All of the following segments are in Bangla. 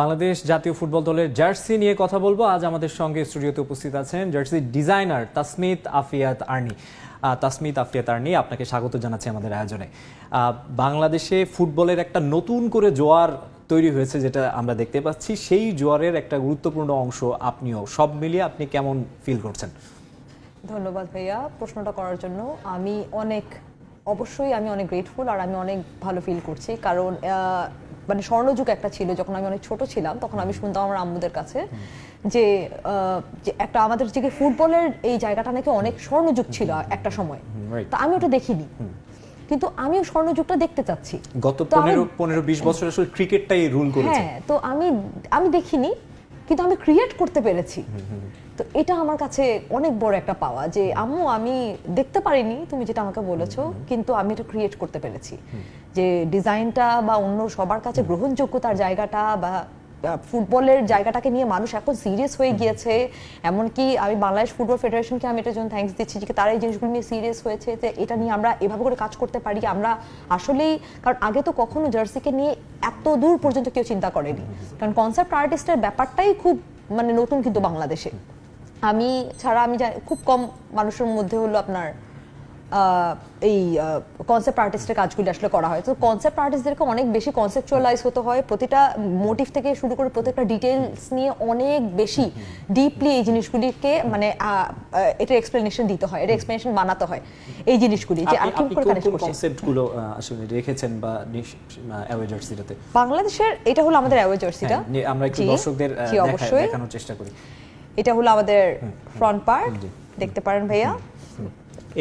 বাংলাদেশ জাতীয় ফুটবল দলের জার্সি নিয়ে কথা বলব। আজ আমাদের সঙ্গে স্টুডিওতে উপস্থিত আছেন জার্সি ডিজাইনার তাসমিত আফিয়াত আর্নি। তাসমিত আফিয়াত আর্নি, আপনাকে স্বাগত জানাচ্ছি আমাদের আয়োজনে। বাংলাদেশে ফুটবলের একটা নতুন করে জোয়ার তৈরি হয়েছে যেটা আমরা দেখতে পাচ্ছি। সেই জোয়ারের একটা গুরুত্বপূর্ণ অংশ আপনিও। সব মিলিয়ে আপনি কেমন ফিল করছেন? ধন্যবাদ ভাইয়া। প্রশ্নটা করার জন্য আমি অনেক, অবশ্যই আমি অনেক গ্রেটফুল আর আমি অনেক ভালো ফিল করছি। কারণ মানে স্বর্ণযুগ একটা ছিল যখন আমি অনেক ছোট ছিলাম তখন আমি শুনতাম আমার আম্মুদের কাছে যে একটা আমাদের যে ফুটবলের এই জায়গাটা নাকি অনেক স্বর্ণযুগ ছিল একটা সময়. তা আমি ওটা দেখিনি। কিন্তু আমিও স্বর্ণযুগটা দেখতে চাচ্ছি। গত পনেরো পনেরো বিশ বছর আসলে ক্রিকেটটাই রুল করেছে। হ্যাঁ তো আমি আমি দেখিনি কিন্তু আমি ক্রিয়েট করতে পেরেছি। তো এটা আমার কাছে অনেক বড় একটা পাওয়া যে আম্মু আমি দেখতে পারিনি তুমি যেটা আমাকে বলেছ কিন্তু আমি এটা ক্রিয়েট করতে পেরেছি। যে ডিজাইনটা বা অন্য সবার কাছে গ্রহণযোগ্যতার জায়গাটা বা ফুটবলের জায়গাটাকে নিয়ে মানুষ এখন সিরিয়াস হয়ে গিয়েছে। এমনকি আমি বাংলাদেশ ফুটবল ফেডারেশনকে আমি এটার জন্য থ্যাঙ্কস দিচ্ছি যে তারা এই জিনিসগুলো নিয়ে সিরিয়াস হয়েছে যে এটা নিয়ে আমরা এভাবে করে কাজ করতে পারি। আমরা আসলেই কারণ আগে তো কখনো জার্সিকে নিয়ে এত দূর পর্যন্ত কেউ চিন্তা করেনি। কারণ কনসেপ্ট আর্টিস্টের ব্যাপারটাই খুব মানে নতুন কিন্তু বাংলাদেশে। আমি ছাড়া আমি খুব কম মানুষের মধ্যে হলো আপনার এই কনসেপ্ট আর্টিস্টের কাজগুলি আসলে করা হয়। তো কনসেপ্ট আর্টিস্টদেরকে অনেক বেশি কনসেপচুয়ালাইজ হতে হয় প্রতিটা মোটিভ থেকে শুরু করে প্রত্যেকটা ডিটেলস নিয়ে অনেক বেশি ডিপলি এই জিনিসগুলিকে মানে আহ, এক্সপ্লেনেশন দিতে হয় এটা এক্সপ্লেনেশন বানাতে হয় এই জিনিসগুলি যে আপনি আর কোন কোন কনসেপ্টগুলো আসলে রেখেছেন বা অ্যাওয়ে জার্সিটাতে বাংলাদেশের এটা হলো আমাদের অ্যাওয়ে জার্সিটা আমরা একটু দর্শকদের দেখানোর চেষ্টা করি। এটা হলো আমাদের ফ্রন্ট পার্ট দেখতে পারেন ভাইয়া।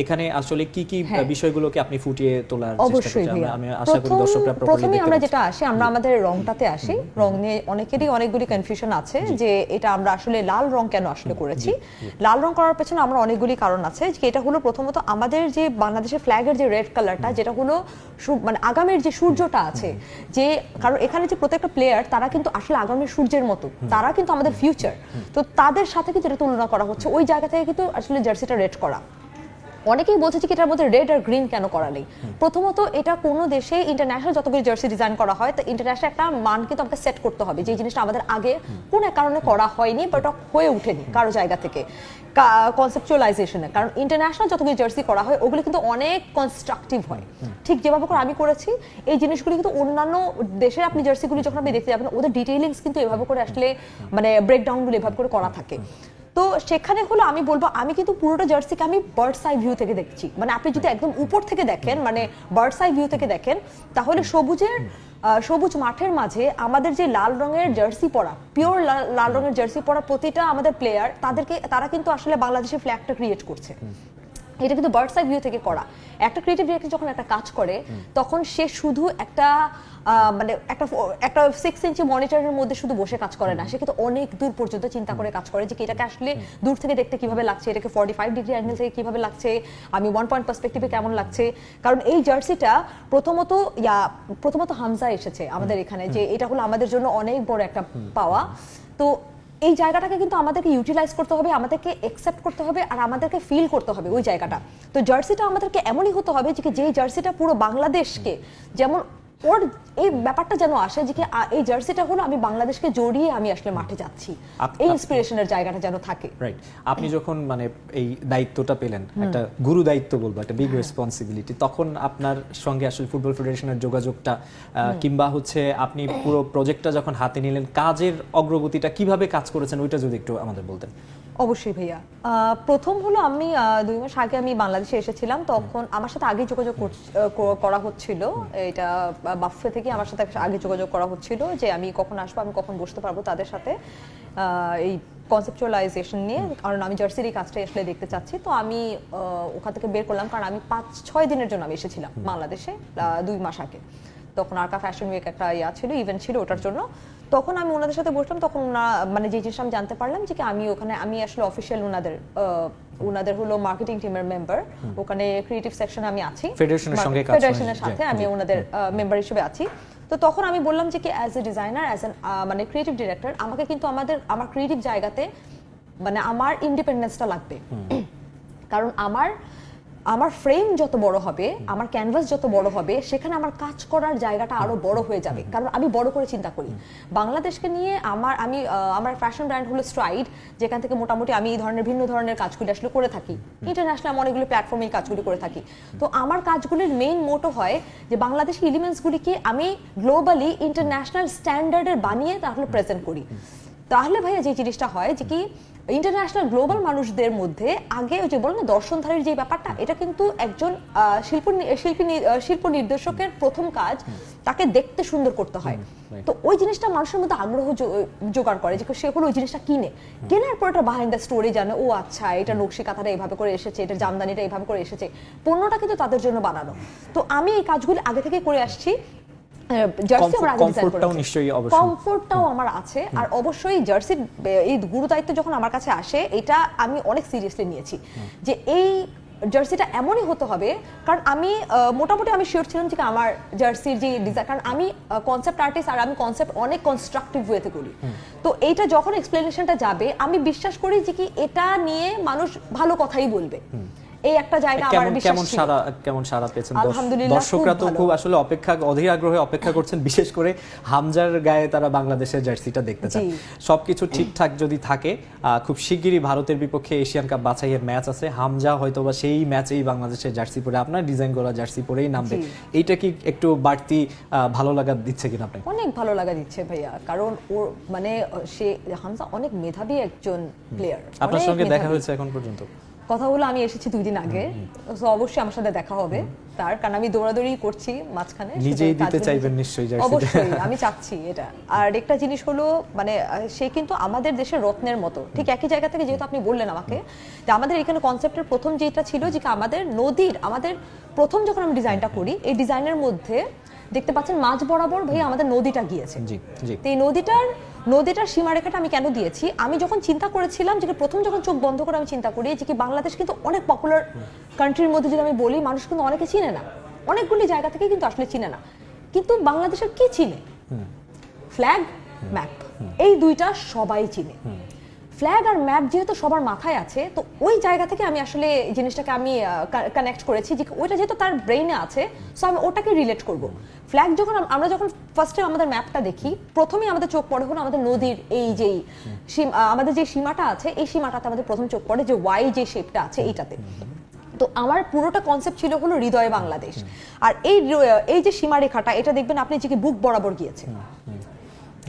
এখানে আসলে কি কি হ্যাঁ। বিষয়গুলোকে আপনি ফুটিয়ে তোলার চেষ্টা করছেন আমি আশা করি দর্শকরা প্রথমে আমরা যেটা আসি আমরা আমাদের রংটাতে আসি। রং নিয়ে অনেকেরই অনেকগুলি কনফিউশন আছে যে এটা আমরা আসলে লাল রং কেন আসলে করেছি। লাল রং করার পেছনে আমরা অনেকগুলি কারণ আছে যে এটা হলো প্রথমত আমাদের যে বাংলাদেশের ফ্ল্যাগের যে রেড কালারটা যেটা হলো মানে আগামের যে সূর্যটা আছে যে কারণ এখানে যে প্রত্যেকটা প্লেয়ার তারা কিন্তু আসলে আগামের সূর্যের মতো। তারা কিন্তু আমাদের ফিউচার তো তাদের সাথে কিন্তু এটা তুলনা করা হচ্ছে। ওই জায়গা থেকে কিন্তু আসলে জার্সিটা রেড করা। অনেকেই বলছে যে এটার মধ্যে রেড আর গ্রিন কেন করা নেই? প্রথমত এটা কোনো দেশে ইন্টারন্যাশনাল যতগুলি জার্সি ডিজাইন করা হয় তো ইন্টারন্যাশনাল একটা মান কিন্তু আমাকে সেট করতে হবে যে জিনিসটা আমাদের আগে কোন কারণে করা হয়নি বা এটা হয়ে ওঠেনি কারও জায়গা থেকে। কনসেপচুয়ালাইজেশনে কারণ ইন্টারন্যাশনাল যতগুলি জার্সি করা হয় ওগুলো কিন্তু অনেক কনস্ট্রাকটিভ হয়। ঠিক যেভাবে করে আমি করেছি এই জিনিসগুলি কিন্তু অন্যান্য দেশের আপনি জার্সিগুলি যখন আপনি দেখতে যাবেন ওদের ডিটেইলিংস কিন্তু এভাবে করে আসলে মানে ব্রেকডাউনগুলো এভাবে করে করা থাকে। তো সেখানে হলো আমি বলব, আমি কিন্তু পুরোটা জার্সিকে আমি বার্ডস আই ভিউ থেকে দেখছি। মানে আপনি যদি একদম উপর থেকে দেখেন মানে বার্ডস আই ভিউ থেকে দেখেন, তাহলে সবুজের সবুজ মাঠের মাঝে আমাদের যে লাল রঙের জার্সি পরা পিওর লাল রঙের জার্সি পরা প্রতিটা আমাদের প্লেয়ার তাদেরকে, তারা কিন্তু আসলে বাংলাদেশের ফ্ল্যাগটা ক্রিয়েট করছে। এটা কিন্তু বার্ডস আই ভিউ থেকে করা। একটা ক্রিয়েটিভ ডিরেক্টর যখন একটা কাজ করে, তখন সে শুধু একটা মানে একটা একটা সিক্স ইঞ্চি মনিটরের মধ্যে শুধু বসে কাজ করে না। সে কিন্তু অনেক দূর পর্যন্ত চিন্তা করে কাজ করে যে এটাকে আসলে দূর থেকে দেখতে কীভাবে লাগছে, এটাকে ফর্টি ফাইভ ডিগ্রি অ্যাঙ্গেল থেকে কীভাবে লাগছে, আমি ওয়ান পয়েন্ট পার্সপেক্টিভে কেমন লাগছে। কারণ এই জার্সিটা প্রথমত, ইয়া, প্রথমত হামজা এসেছে আমাদের এখানে যে এটা হলো আমাদের জন্য অনেক বড় একটা পাওয়া। তো এই জায়গাটাকে কিন্তু আমাদেরকে ইউটিলাইজ করতে হবে, আমাদেরকে অ্যাকসেপ্ট করতে হবে আর আমাদেরকে ফিল করতে হবে ওই জায়গাটা। তো জার্সিটা আমাদেরকে এমনই হতে হবে যে যেই জার্সিটা পুরো বাংলাদেশকে যেমন ওর এই ব্যাপারটা যেন আসে যে কি আ- এই জার্সিটা হলো আমি বাংলাদেশকে জড়িয়ে আমি আসলে মাঠে যাচ্ছি। আপ- এই ইন্সপিরেশনের জায়গাটা যেন থাকে। রাইট আপনি যখন মানে এই দায়িত্বটা পেলেন একটা গুরু দায়িত্ব বলব একটা বিগ রেসপন্সিবিলিটি তখন আপনার সঙ্গে আসলে ফুটবল ফেডারেশনের যোগাযোগটা আহ, কিংবা হচ্ছে আপনি পুরো প্রজেক্টটা যখন হাতে নিলেন কাজের অগ্রগতিটা কীভাবে কাজ করেছেন ওইটা যদি একটু আমাদের বলতেন। অবশ্যই ভাইয়া। প্রথম হলো আমি দুই মাস আগে আমি বাংলাদেশে এসেছিলাম তখন আমার সাথে আগে যোগাযোগ করা হচ্ছিল। এটা বাফে থেকে আমার সাথে আগে যোগাযোগ করা হচ্ছিল যে আমি কখন আসব আমি কখন বসতে পারব তাদের সাথে এই কনসেপচুয়ালাইজেশন নিয়ে। কারণ আমি জার্সির এই কাজটাই আসলে দেখতে চাচ্ছি। তো আমি ওখান থেকে বের করলাম কারণ আমি পাঁচ ছয় দিনের জন্য আমি এসেছিলাম বাংলাদেশে দুই মাস আগে। তখন আরকা ফ্যাশন উইক একটা ইয়া ছিল ইভেন্ট ছিল ওটার জন্য। তখন আমি ওনাদের সাথে বসলাম তখন ওনা মানে যে জিনিসটা আমি জানতে পারলাম যে কি আমি ওখানে আমি আসলে অফিসিয়াল ওনাদের ওনাদের হলো মার্কেটিং টিমের মেম্বার ওখানে ক্রিয়েটিভ সেকশনে আমি আছি। ফেডারেশনের সঙ্গে। ফেডারেশনের সাথে আমি ওনাদের মেম্বার হিসেবে আছি। তো তখন আমি বললাম যে কি as a designer as an মানে ক্রিয়েটিভ ডিরেক্টর আমাকে কিন্তু আমাদের আমার ক্রিয়েটিভ জায়গাতে মানে আমার ইন্ডিপেন্ডেন্সটা লাগবে। কারণ আমার আমার ফ্রেম যত বড় হবে আমার ক্যানভাস যত বড় হবে সেখানে আমার কাজ করার জায়গাটা আরও বড় হয়ে যাবে। কারণ আমি বড় করে চিন্তা করি। বাংলাদেশকে নিয়ে আমার আমি আমার ফ্যাশন ব্র্যান্ড হলো স্ট্রাইড যেখান থেকে মোটামুটি আমি এই ধরনের ভিন্ন ধরনের কাজগুলি আসলে করে থাকি। ইন্টারন্যাশনাল আমি অনেকগুলো প্ল্যাটফর্মে কাজগুলি করে থাকি। তো আমার কাজগুলির মেইন মোটো হয় যে বাংলাদেশি এলিমেন্টসগুলিকে আমি গ্লোবালি ইন্টারন্যাশনাল স্ট্যান্ডার্ডের বানিয়ে তাহলে প্রেজেন্ট করি। তাহলে ভাইয়া যে জিনিসটা হয় যে কি ইন্টারন্যাশনাল গ্লোবাল মানুষদের মধ্যে আগে ওই যে বলো না দর্শনধারীর যে ব্যাপারটা এটা কিন্তু একজন শিল্প শিল্পী শিল্প নির্দেশকের প্রথম কাজ তাকে দেখতে সুন্দর করতে হয়। তো ওই জিনিসটা মানুষের মধ্যে আগ্রহ জোগাড় করে যে সে হলো ওই জিনিসটা কিনে। কেনার পর একটা বাহাইন্ড দ্য স্টোরি জানে ও আচ্ছা এটা নকশি কাঁথাটা এইভাবে করে এসেছে এটা জামদানিটা এইভাবে করে এসেছে। পণ্যটা কিন্তু তাদের জন্য বানানো। তো আমি এই কাজগুলি আগে থেকে করে আসছি। জার্সি আমার আগে ডিজাইন করেছি। নিশ্চয়ই অবশ্যই। কমফোর্টটাও আমার আছে। আর অবশ্যই জার্সির এই গুরু দায়িত্ব যখন আমার কাছে আসে এটা আমি অনেক সিরিয়াসলি নিয়েছি। যে এই জার্সিটা এমনই হতে হবে কারণ আমি মোটামুটি আমি শিওর ছিলাম যে আমার জার্সির যে ডিজাইন কারণ আমি কনসেপ্ট আর্টিস্ট আর আমি কনসেপ্ট অনেক কনস্ট্রাকটিভ ওয়েতে করি। তো এইটা যখন এক্সপ্লেনেশনটা যাবে আমি বিশ্বাস করি যে কি এটা নিয়ে মানুষ ভালো কথাই বলবে। এই একটা জায়গা আমার কেমন বিশ্বাস কেমন ছিল। সারা কেমন সারা পেয়েছেন? দর্শকরা তো খুব আসলে অপেক্ষা অধীর আগ্রহে অপেক্ষা করছেন বিশেষ করে হামজার গায়ে তারা বাংলাদেশের জার্সিটা দেখতে চান। সবকিছু ঠিকঠাক যদি থাকে খুব শিগগিরই ভারতের বিপক্ষে এশিয়ান কাপ বাছাইয়ের ম্যাচ আছে। হামজা হয়তোবা সেই ম্যাচেই বাংলাদেশের জার্সি পরে আপনার ডিজাইন করা জার্সি পরেই নামবে। এইটা কি একটু বাড়তি ভালো লাগা দিচ্ছে কিনা আপনাকে? অনেক ভালো লাগা দিচ্ছে ভাইয়া কারণ ওর মানে সে হামজা অনেক মেধাবী একজন প্লেয়ার আপনার সঙ্গে দেখা হয়েছে এখন পর্যন্ত? কথা হলো আমি এসেছি দুই দিন আগে। তো অবশ্যই আমার সাথে দেখা হবে তার কারণ আমি দৌড়াদৌড়ি করছি মাঝখানে নিজেই দিতে চাইবেন নিশ্চয়ই। অবশ্যই আমি চাচ্ছি এটা। আর একটা জিনিস হলো মানে সে কিন্তু আমাদের দেশের রত্নের মতো। ঠিক একই জায়গা থেকে যেহেতু আপনি বললেন আমাকে যে আমাদের এখানে কনসেপ্টের প্রথম যেটা ছিল যে আমাদের নদীর আমাদের প্রথম যখন আমি ডিজাইনটা করি এই ডিজাইনের মধ্যে দেখতে পাচ্ছেন মাঝ বরাবর ভাই আমাদের নদীটা গিয়েছে। এই নদীটার নদীটার সীমারেখাটা আমি কেন দিয়েছি? আমি যখন চিন্তা করেছিলাম যে প্রথম যখন চোখ বন্ধ করে আমি চিন্তা করি যে কি বাংলাদেশ কিন্তু অনেক পপুলার কান্ট্রির মধ্যে যদি আমি বলি মানুষ কিন্তু অনেকে চিনে না। অনেকগুলি জায়গা থেকে কিন্তু আসলে চিনে না। কিন্তু বাংলাদেশের কি চিনে? ফ্ল্যাগ ম্যাপ এই দুইটা সবাই চিনে। ফ্ল্যাগ আর ম্যাপ যেহেতু সবার মাথায় আছে, তো ওই জায়গা থেকে আমি আসলে জিনিসটাকে আমি কানেক্ট করেছি যে ওইটা যেহেতু তার ব্রেইনে আছে সো আমি ওটাকে রিলেট করব। ফ্ল্যাগ যখন আমরা যখন ফার্স্টে আমাদের ম্যাপটা দেখি, প্রথমেই আমাদের চোখ পড়ে হলো আমাদের নদীর এই যেই আমাদের যে সীমাটা আছে, এই সীমাটাতে আমাদের প্রথম চোখ পড়ে যে ওয়াই যে শেপটা আছে এইটাতে। তো আমার পুরোটা কনসেপ্ট ছিল হলো হৃদয় বাংলাদেশ। আর এই এই যে সীমারেখাটা, এটা দেখবেন আপনি যে বুক বরাবর গিয়েছে।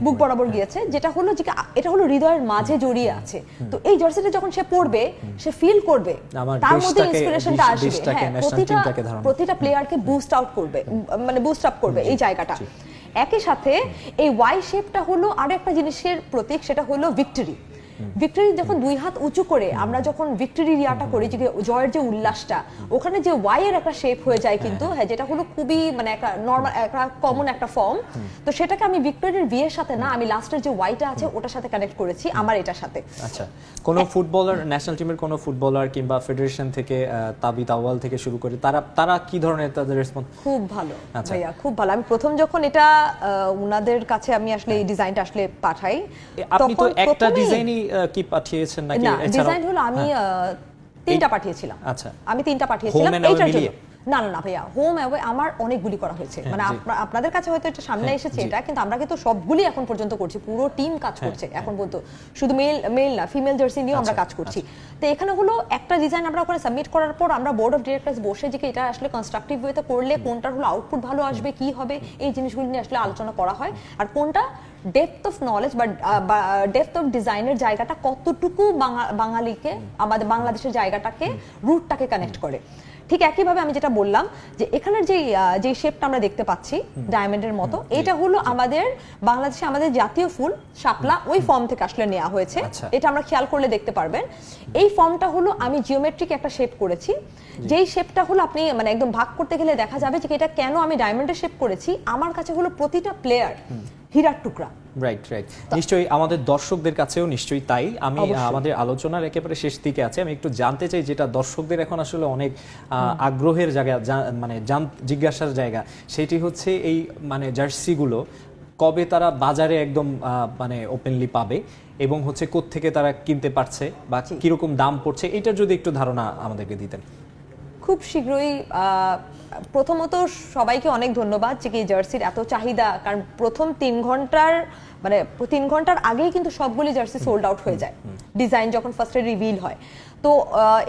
বুক বরাবর গিয়েছে যেটা হলো যে এটা হলো হৃদয়ের মাঝে জড়িয়ে আছে। তো এই জার্সিটা যখন সে পড়বে সে ফিল করবে তার মধ্যে ইন্সপিরেশনটা আসবে। হ্যাঁ প্রতিটা প্রতিটা প্লেয়ারকে বুস্ট আউট করবে মানে বুস্ট আপ করবে এই জায়গাটা। একই সাথে এই ওয়াই শেপটা হলো আরও একটা জিনিসের প্রতীক সেটা হলো ভিক্টরি ভিক্টরি যখন দুই হাত উঁচু করে আমরা যখন ভিক্টরি রিয়াটা করি যে জয়ের যে উল্লাসটা ওখানে যে ওয়াই এর একটা শেপ হয়ে যায় কিন্তু হ্যাঁ যেটা হলো খুবই মানে একটা নর্মাল একটা কমন একটা ফর্ম তো সেটাকে আমি ভিক্টরির ভি এর সাথে না আমি লাস্টের যে ওয়াইটা আছে ওটার সাথে কানেক্ট করেছি আমার এটার সাথে। আচ্ছা কোনো ফুটবলার ন্যাশনাল টিমের কোনো ফুটবলার কিংবা ফেডারেশন থেকে আহ, তাবিদ আওয়াল থেকে শুরু করে তারা তারা কি ধরনের তাদের রেসপন্স খুব ভালো আচ্ছা। ভাইয়া খুব ভালো। আমি প্রথম যখন এটা উনাদের কাছে আমি আসলে এই ডিজাইনটা আসলে পাঠাই আপনি তো একটা ডিজাইনই কি পাঠিয়েছেন নাকি? না ডিজাইন হলো আমি তিনটা পাঠিয়েছিলাম। আচ্ছা। আমি তিনটা পাঠিয়েছিলাম এইটার জন্য। না না না ভাইয়া হোম অ্যাওয়ে আমার অনেকগুলি করা হয়েছে। মানে আপনাদের কাছে হয়তো এটা সামনে হ্যাঁ, এসেছে এটা কিন্তু আমরা কিন্তু সবগুলি এখন পর্যন্ত করছি পুরো টিম কাজ হ্যাঁ, করছে এখন পর্যন্ত। শুধু মেল মেল না ফিমেল জার্সি নিয়েও আমরা আচ্ছা, কাজ করছি। তো এখানে হলো একটা ডিজাইন আমরা ওখানে সাবমিট করার পর আমরা বোর্ড অফ ডিরেক্টরস বসে যে এটা আসলে কনস্ট্রাকটিভ ওয়েতে করলে কোনটার হলো আউটপুট ভালো আসবে কি হবে এই জিনিসগুলি নিয়ে আসলে আলোচনা করা হয়। আর কোনটা ডেপথ অফ নলেজ বা ডেপথ অফ ডিজাইনের জায়গাটা কতটুকু বাঙালিকে আমাদের বাংলাদেশের জায়গাটাকে রুটটাকে কানেক্ট করে। ঠিক একইভাবে আমি যেটা বললাম যে এখানের যে যে শেপটা আমরা দেখতে পাচ্ছি ডায়মন্ডের মতো এটা হলো আমাদের বাংলাদেশে আমাদের জাতীয় ফুল শাপলা ওই ফর্ম থেকে আসলে নেওয়া হয়েছে। আচ্ছা। এটা আমরা খেয়াল করলে দেখতে পারবেন। এই ফর্মটা হলো আমি জিওমেট্রিক একটা শেপ করেছি। যেই শেপটা হলো আপনি মানে একদম ভাগ করতে গেলে দেখা যাবে যে এটা কেন আমি ডায়মন্ডের শেপ করেছি? আমার কাছে হলো প্রতিটা প্লেয়ার হীরার টুকরা। রাইট রাইট নিশ্চয়ই আমাদের দর্শকদের কাছেও নিশ্চয়ই তাই। আমি আমাদের আলোচনার একেবারে শেষ দিকে আছে। আমি একটু জানতে চাই যেটা দর্শকদের এখন আসলে অনেক আগ্রহের জায়গা মানে জিজ্ঞাসার জায়গা। সেটি হচ্ছে এই মানে জার্সিগুলো কবে তারা বাজারে একদম মানে ওপেনলি পাবে এবং হচ্ছে থেকে তারা কিনতে পারছে বা কীরকম দাম পড়ছে এটার যদি একটু ধারণা আমাদেরকে দিতেন। খুব শীঘ্রই প্রথমত সবাইকে অনেক ধন্যবাদ যে কি জার্সির এত চাহিদা কারণ প্রথম তিন ঘণ্টার মানে তিন ঘণ্টার আগেই কিন্তু সবগুলি জার্সি সোল্ড আউট হয়ে যায়। ডিজাইন যখন ফার্স্টে রিভিল হয়। তো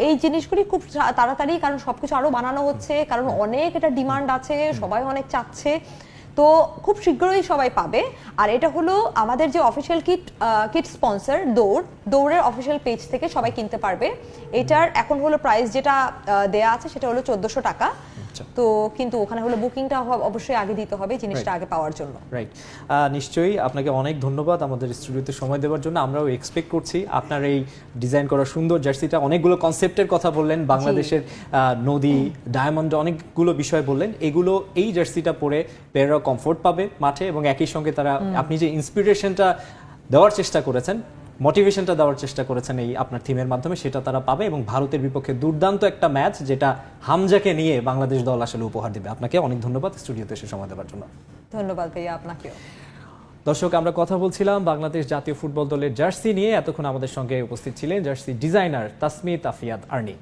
এই জিনিসগুলি খুব তাড়াতাড়ি কারণ সবকিছু আরও বানানো হচ্ছে কারণ অনেক এটা ডিমান্ড আছে সবাই অনেক চাচ্ছে। তো খুব শীঘ্রই সবাই পাবে। আর এটা হলো আমাদের যে অফিসিয়াল কিট কিট স্পন্সর দৌড়। দৌড়ের অফিসিয়াল পেজ থেকে সবাই কিনতে পারবে। এটার এখন হলো প্রাইস যেটা দেয়া আছে সেটা হলো চোদ্দশো টাকা। আচ্ছা। তো কিন্তু ওখানে হলো বুকিংটা অবশ্যই আগে দিতে হবে জিনিসটা আগে পাওয়ার জন্য। রাইট নিশ্চয়ই আপনাকে অনেক ধন্যবাদ আমাদের স্টুডিওতে সময় দেওয়ার জন্য। আমরাও এক্সপেক্ট করছি আপনার এই ডিজাইন করা সুন্দর জার্সিটা অনেকগুলো কনসেপ্টের কথা বললেন বাংলাদেশের নদী ডায়মন্ড অনেকগুলো বিষয় বললেন। এগুলো এই জার্সিটা পরে প্লেয়াররা কমফোর্ট পাবে মাঠে এবং একই সঙ্গে তারা আপনি যে ইন্সপিরেশনটা দেওয়ার চেষ্টা করেছেন মোটিভেশনটা দেওয়ার চেষ্টা করেছেন এই আপনার থিমের মাধ্যমে সেটা তারা পাবে এবং ভারতের বিপক্ষে দুর্দান্ত একটা ম্যাচ যেটা হামজাকে নিয়ে বাংলাদেশ দল আসলে উপহার দেবে। আপনাকে অনেক ধন্যবাদ স্টুডিওতে এসে সময় দেওয়ার জন্য। ধন্যবাদ ভাইয়া আপনাকেও। দর্শক আমরা কথা বলছিলাম বাংলাদেশ জাতীয় ফুটবল দলের জার্সি নিয়ে। এতক্ষণ আমাদের সঙ্গে উপস্থিত ছিলেন জার্সি ডিজাইনার তাসমিত আফিয়াদ আর্নি।